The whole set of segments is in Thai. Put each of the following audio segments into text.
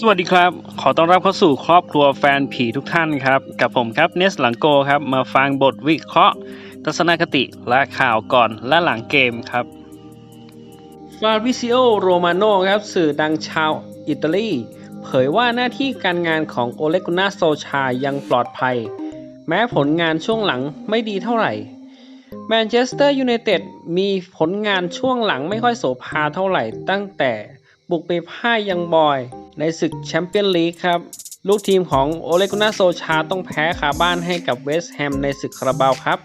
สวัสดีครับ ขอต้อนรับเข้าสู่ครอบครัวแฟนผีทุกท่านครับ กับผมครับเนสหลังโกครับ มาฟังบทวิเคราะห์ ทัศนคติและข่าวก่อนและหลังเกมครับฟาบิซิโอโรมาโนครับสื่อดังชาวอิตาลี เผยว่าหน้าที่การงานของโอเลกุนาโซชายังปลอดภัย แม้ผลงานช่วงหลังไม่ดีเท่าไหร่แมนเชสเตอร์ยูไนเต็ดมีผลงานช่วงหลังไม่ค่อยโสภาเท่าไหร่ตั้งแต่บุกไปพ่ายยังบอย ในศึกแชมเปี้ยนลีกครับ ลูกทีมของโอเลกุนาโซชาต้องแพ้คาบ้านให้กับเวสต์แฮมในศึกคาราบาวครับ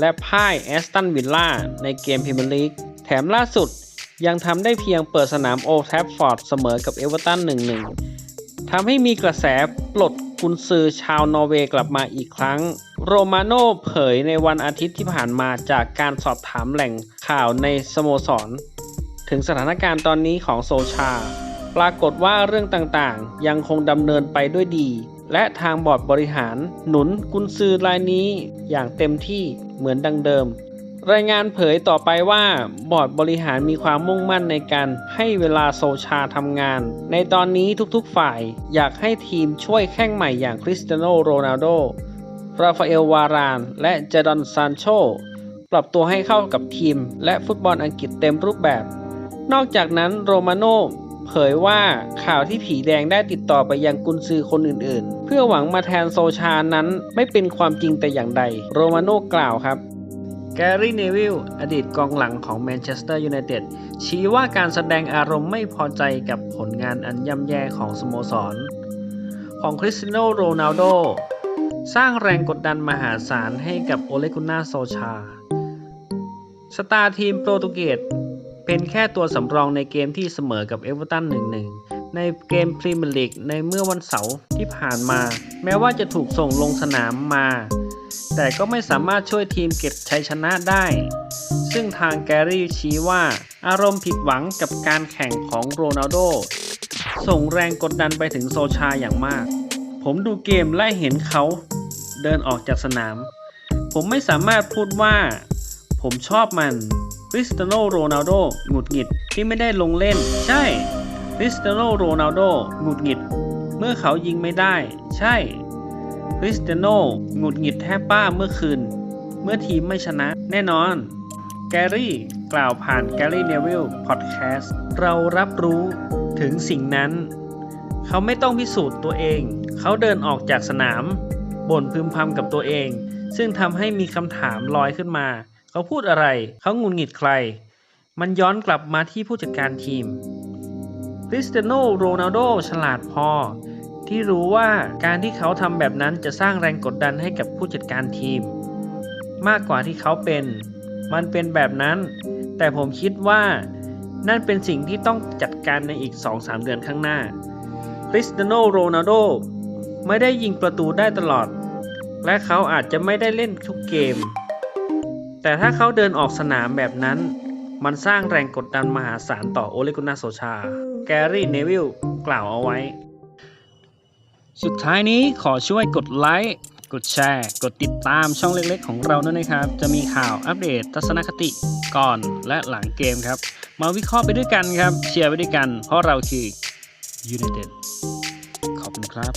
และพ่ายแอสตันวิลล่าในเกมพรีเมียร์ลีก แถมล่าสุดยังทำได้เพียงเปิดสนามโอแทฟฟอร์ดเสมอกับเอเวอร์ตัน 1-1ทำให้มีกระแสปลดกุนซือชาวนอร์เวย์กลับมาอีกครั้ง โรมาโน่เผยในวันอาทิตย์ที่ผ่านมาจากการสอบถามแหล่งข่าวในสโมสร ถึงสถานการณ์ตอนนี้ของโซชา ปรากฏว่าเรื่องต่างๆ ยังคงดำเนินไปด้วยดี และทางบอร์ดบริหารหนุนกุนซือรายนี้อย่างเต็มที่เหมือนดังเดิม รายงานเผยต่อไปว่าบอร์ดบริหารมีความมุ่งมั่นในการให้เวลาโซชาทำงาน ในตอนนี้ทุกๆฝ่ายอยากให้ทีมช่วยแข้งใหม่อย่างคริสเตียโนโรนัลโด ราฟาเอลวาราน และเจดอนซานโชปรับตัวให้เข้ากับทีมและฟุตบอลอังกฤษเต็มรูปแบบ นอกจากนั้นโรมาโน่ เผยว่าข่าวที่ผีแดงได้ติดต่อไปยังกุนซือคนอื่นๆ เพื่อหวังมาแทนโซชานั้นไม่เป็นความจริงแต่อย่างใด โรมาโน่กล่าวครับแกรี่เนวิลอดีตกองหลังของแมนเชสเตอร์ยูไนเต็ดชี้ว่าการแสดงอารมณ์ไม่พอใจกับผลงานอันย่ำแย่ของสโมสร ของคริสตียโนโรนัลโดสร้างแรงกดดันมหาศาลให้กับโอเลกุน่าโซชา สตาร์ทีมโปรตุเกส เป็นแค่ตัวสำรองในเกมที่เสมอกับเอเวอร์ตัน1-1 ในเกมพรีเมียร์ลีกในเมื่อวันเสาร์ที่ผ่านมา แม้ว่าจะถูกส่งลงสนามมา แต่ก็ไม่สามารถช่วยทีมเก็บชัยชนะได้ ซึ่งทางแกรี่ชี้ว่าอารมณ์ผิดหวังกับการแข่งของโรนัลโดส่งแรงกดดันไปถึงโซชาอย่างมาก ผมดูเกมและเห็นเขาเดินออกจากสนาม ผมไม่สามารถพูดว่า ผมชอบมัน คริสเตียโนโรนัลโดหงุดหงิดที่ไม่ได้ลงเล่น ใช่คริสเตียโนโรนัลโดหงุดหงิด เมื่อเขายิงไม่ได้ ใช่คริสเตียโนหงุดหงิดแทบป้าเมื่อคืน เมื่อทีมไม่ชนะแน่นอน แกรี่กล่าวผ่านแกรี่เนวิลพอดแคสต์เรารับรู้ถึงสิ่งนั้น เขาไม่ต้องพิสูจน์ตัวเอง เขาเดินออกจากสนามบ่นพึมพำกับตัวเอง ซึ่งทำให้มีคำถามลอยขึ้นมา เขาพูดอะไร เขางุนหงิดใคร มันย้อนกลับมาที่ผู้จัดการทีมคริสเตียโนโรนัลโดฉลาดพอ ที่รู้ว่าการที่เขาทำแบบนั้นจะสร้างแรงกดดันให้กับผู้จัดการทีม มากกว่าที่เขาเป็น มันเป็นแบบนั้น แต่ผมคิดว่านั่นเป็นสิ่งที่ต้องจัดการในอีก 2-3 เดือนข้างหน้าคริสเตียโนโรนัลโดไม่ได้ยิงประตูได้ตลอด และเขาอาจจะไม่ได้เล่นทุกเกม แต่ถ้าเขาเดินออกสนามแบบนั้น มันสร้างแรงกดดันมหาศาลต่อโอเลกุนาโซชา แกรี่ เนวิลกล่าวเอาไว้ สุดท้ายนี้ขอช่วยกดไลค์ กดแชร์ กดติดตามช่องเล็กๆ ของเราด้วยนะครับ จะมีข่าวอัปเดตทัศนคติก่อนและหลังเกมครับ มาวิเคราะห์ไปด้วยกันครับ เชียร์ไปด้วยกัน เพราะเราคือยู United ขอบคุณครับ